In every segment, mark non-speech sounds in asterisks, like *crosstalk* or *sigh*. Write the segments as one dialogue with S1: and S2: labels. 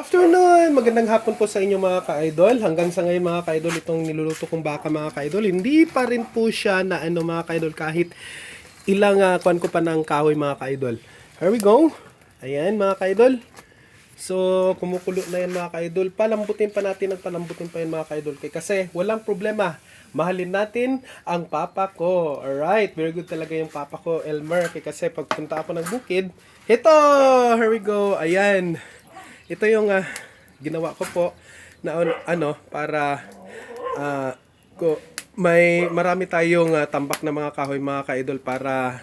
S1: Afternoon! Magandang hapon po sa inyo mga ka-idol. Hanggang sa ngayon mga ka-idol, itong niluluto kong baka mga ka-idol, hindi pa rin po siya na ano mga ka-idol kahit ilang uh, kwan ko pa ng kahoy mga ka-idol. Here we go! Ayan mga ka-idol. So, kumukulo na yan mga ka-idol. Palambutin pa natin ang palambutin pa yan mga ka-idol. Kasi walang problema. Mahalin natin ang papa ko. Alright, very good talaga yung papa ko, Elmer. Kasi pagpunta ako ng bukid, ito! Here we go! Ayan. Ito yung ah, ginawa ko po na ano para ah, ko may marami tayong ah, tambak na mga kahoy mga kaidol para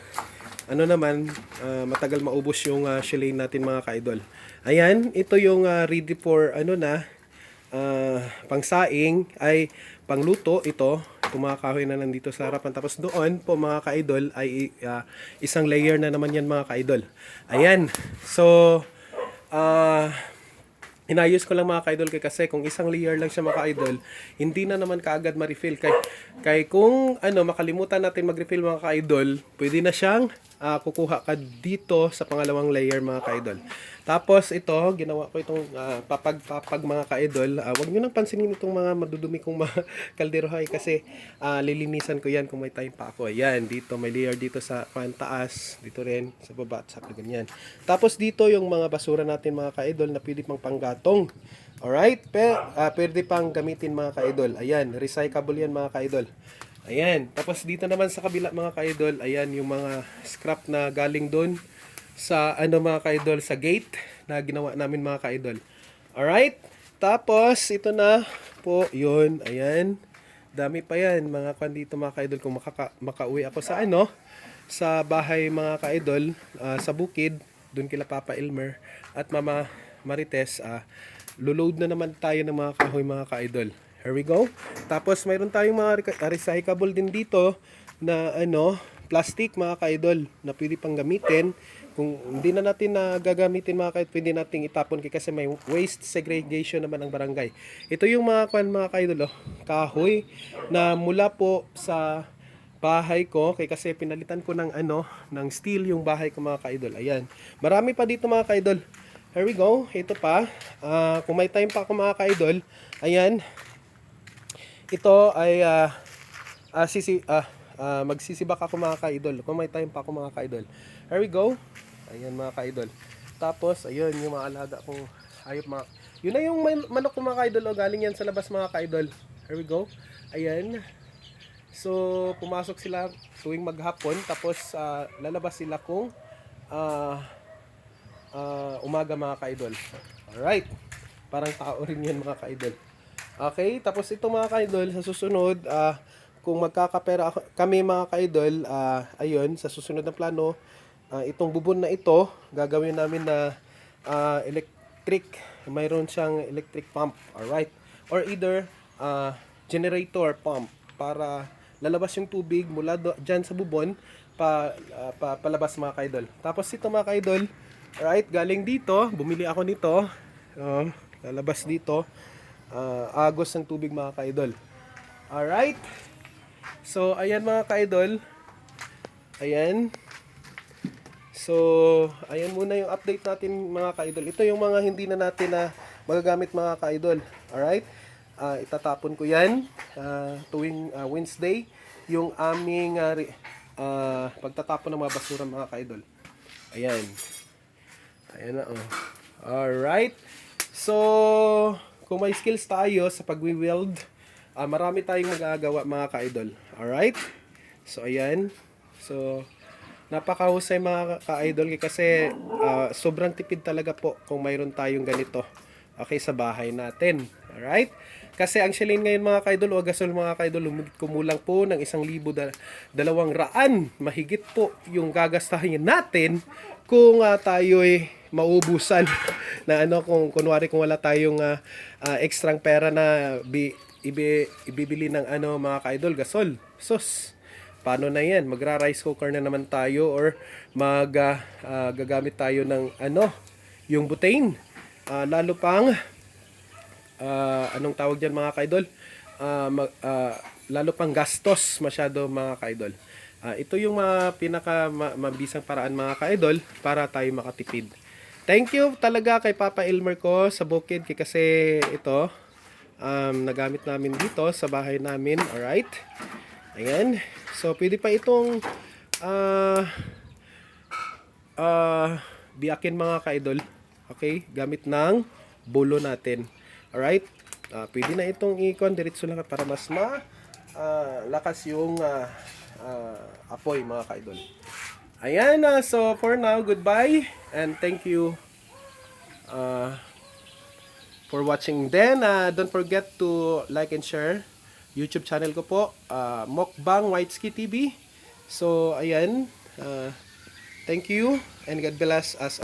S1: ano naman ah, matagal maubos yung uh, shellane natin mga kaidol. Ayan, ito yung ah, ready for ano na ah, pangsaing ay pangluto ito. Itong mga kahoy na nandito sa harapan. Tapos doon po mga kaidol ay ah, isang layer na naman yan mga kaidol. Ayan so ah Inayos ko lang mga ka-idol kay kasi kung isang layer lang siya mga ka-idol, hindi na naman kaagad ma-refill. Kay, kay kung ano, makalimutan natin mag-refill mga ka-idol, pwede na siyang ah, kukuha ka dito sa pangalawang layer mga ka-idol. Tapos ito, ginawa ko itong ah, papag-papag mga ka-idol. Ah, wag nyo nang pansinin itong mga madudumi kong mga *laughs* kaldero hay kasi ah, lilinisan ko yan kung may time pa ako. Ayan, dito may layer dito sa pan taas, dito rin sa baba at sa ganyan. Tapos dito yung mga basura natin mga ka-idol na pwede pang panggatong. Alright? Pe, ah, pwede pang gamitin mga ka-idol. Ayan, recyclable yan mga ka-idol. Ayan. Tapos dito naman sa kabila mga ka-idol, ayan yung mga scrap na galing doon sa ano mga ka-idol, sa gate na ginawa namin mga ka-idol. Alright? Tapos, ito na po, yun, ayan. Dami pa yan, mga kwan dito mga ka-idol. Kung makaka, makauwi ako sa ano, sa bahay mga ka-idol, ah, sa bukid, doon kila Papa Elmer at Mama Marites, ah, luluload na naman tayo ng mga kahoy mga ka-idol. Here we go. Tapos mayroon tayong mga reca- recyclable din dito na ano, plastic mga ka-idol na pwede pang gamitin. Kung hindi na natin na gagamitin mga ka pwede nating itapon kasi may waste segregation naman ang barangay. Ito yung mga kwan mga ka-idol, oh, kahoy na mula po sa bahay ko kay kasi pinalitan ko ng ano ng steel yung bahay ko mga ka-idol. Ayan. Marami pa dito mga ka-idol. Here we go. Ito pa. Ah, kung may time pa ako mga ka-idol, ayan. Ito ay ah ah, sisi ah, ah, magsisibak ako mga ka-idol. Kung may time pa ako mga ka-idol. Here we go. Ayan mga ka-idol. Tapos ayun yung mga alaga kong hayop mga Yun na yung man- manok ko mga ka-idol. Oh. Galing yan sa labas mga ka-idol. Here we go. Ayan. So, pumasok sila tuwing maghapon tapos ah, lalabas sila kung ah, ah, umaga mga ka-idol. Alright. Parang tao rin yan mga ka-idol. Okay, tapos ito mga ka-idol, sa susunod, ah, kung magkakapera kami mga ka-idol, ah, ayun, sa susunod na plano, ah, itong bubon na ito, gagawin namin na ah, electric, mayroon siyang electric pump, alright? Or either, ah, generator pump, para lalabas yung tubig mula do, dyan sa bubon, pa, ah, pa, palabas mga ka-idol. Tapos ito mga ka-idol, alright, galing dito, bumili ako nito, oh, lalabas dito, ah, agos ng tubig mga ka-idol. Alright, so ayan mga ka-idol, ayan, So, ayan muna yung update natin mga ka-idol. Ito yung mga hindi na natin na magagamit mga ka-idol. Alright? Ah, itatapon ko yan ah, tuwing ah, Wednesday. Yung aming re- ah, pagtatapon ng mga basura mga ka-idol. Ayan. Ayan na oh. Alright. So, kung may skills tayo sa pag-weld, ah, marami tayong magagawa mga ka-idol. Alright? So, ayan. So, napakahusay mga ka-idol kasi ah, sobrang tipid talaga po kung mayroon tayong ganito okay sa bahay natin alright kasi ang shilling ngayon mga ka-idol o gasol mga ka-idol kumulang po ng isang libo da- dalawang raan mahigit po yung gagastahin natin kung uh, tayo'y maubusan na ano kung kunwari kung wala tayong ah, ah, extrang pera na bi, ibi, ibibili ng ano mga ka-idol gasol sus paano na yan? Magra-rice cooker na naman tayo or mag ah, ah, gagamit tayo ng ano, yung butane. Ah, lalo pang ah, anong tawag diyan mga kaidol? Ah, mag- ah, lalo pang gastos masyado mga kaidol. Ah, ito yung mga pinaka ma- mabisang paraan mga kaidol para tayo makatipid. Thank you talaga kay Papa Elmer ko sa bukid kasi ito um, nagamit namin dito sa bahay namin. Alright. Ayan. So, pwede pa itong ah ah biyakin mga ka-idol. Okay? Gamit ng bulo natin. Alright? Ah, pwede na itong ikon diretso lang para mas ma ah, lakas yung ah, ah, apoy mga ka-idol. Ayan na. so, for now, goodbye. And thank you uh, for watching. Then, uh, don't forget to like and share YouTube channel ko po. Uh, Mokbang Whiteski TV. So, ayan. Uh, thank you. And God bless us all.